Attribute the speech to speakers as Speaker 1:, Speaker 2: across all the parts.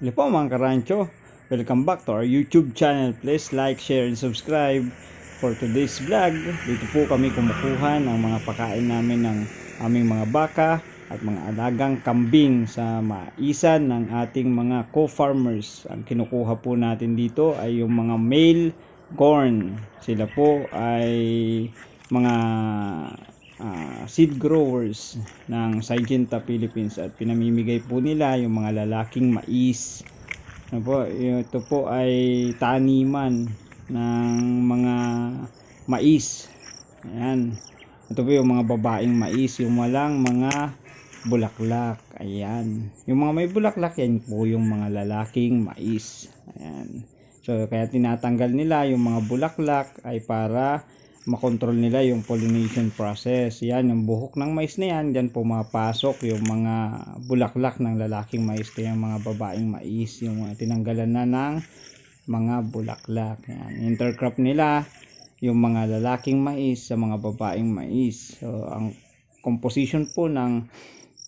Speaker 1: Hello po mga karancho. Welcome back to our YouTube channel. Please like, share, and subscribe. For today's vlog, dito po kami kumukuha ng mga pakain namin ng aming mga baka at mga alagang kambing sa maisan ng ating mga co-farmers. Ang kinukuha po natin dito ay yung mga male corn. Sila po ay mga seed growers ng Syngenta Philippines at pinamimigay po nila yung mga lalaking mais. Ano po, ito po ay taniman ng mga mais. Ayan. Ito po yung mga babaeng mais, yung walang mga bulaklak. Ayan. Yung mga may bulaklak, yan po yung mga lalaking mais. Ayan. So, kaya tinatanggal nila yung mga bulaklak ay para makontrol nila yung pollination process. Yan, yung buhok ng mais na yan, dyan pumapasok yung mga bulaklak ng lalaking mais. Kaya mga babaeng mais, yung tinanggalan na ng mga bulaklak. Yan. Intercrop nila yung mga lalaking mais sa mga babaeng mais. So, ang composition po ng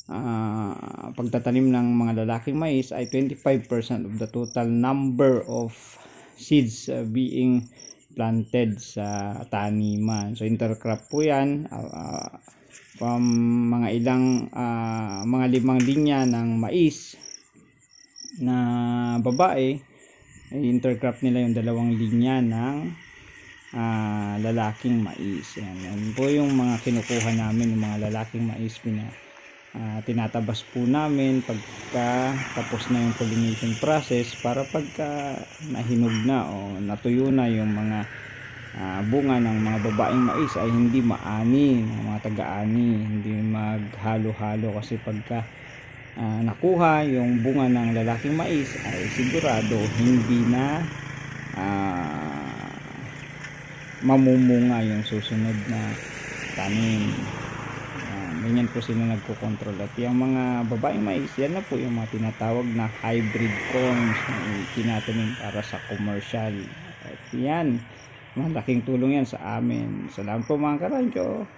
Speaker 1: ah, pagtatanim ng mga lalaking mais ay 25% of the total number of seeds uh, being planted sa taniman. So intercrop po 'yan ah, from mga ilang ah, mga limang linya ng mais na babae intercrop nila yung dalawang linya ng ah, lalaking mais. Yan. Yan po yung mga kinukuha namin, yung mga lalaking mais pina ah, tinatabas po namin pagka tapos na yung pollination process para pagka nahinog na o natuyo na yung mga ah, bunga ng mga babaeng mais ay hindi maani, ng mga taga-ani, hindi maghalo-halo kasi pagka ah, nakuha yung bunga ng lalaking mais ay sigurado hindi na ah, mamumunga yung susunod na tanim. Yan, ganyan po sila nagko-control. At yung mga babaeng mais, yan na po yung mga tinatawag na hybrid corns na tinatanim para sa commercial. At yan, malaking tulong yan sa amin. Salamat po mga karancho.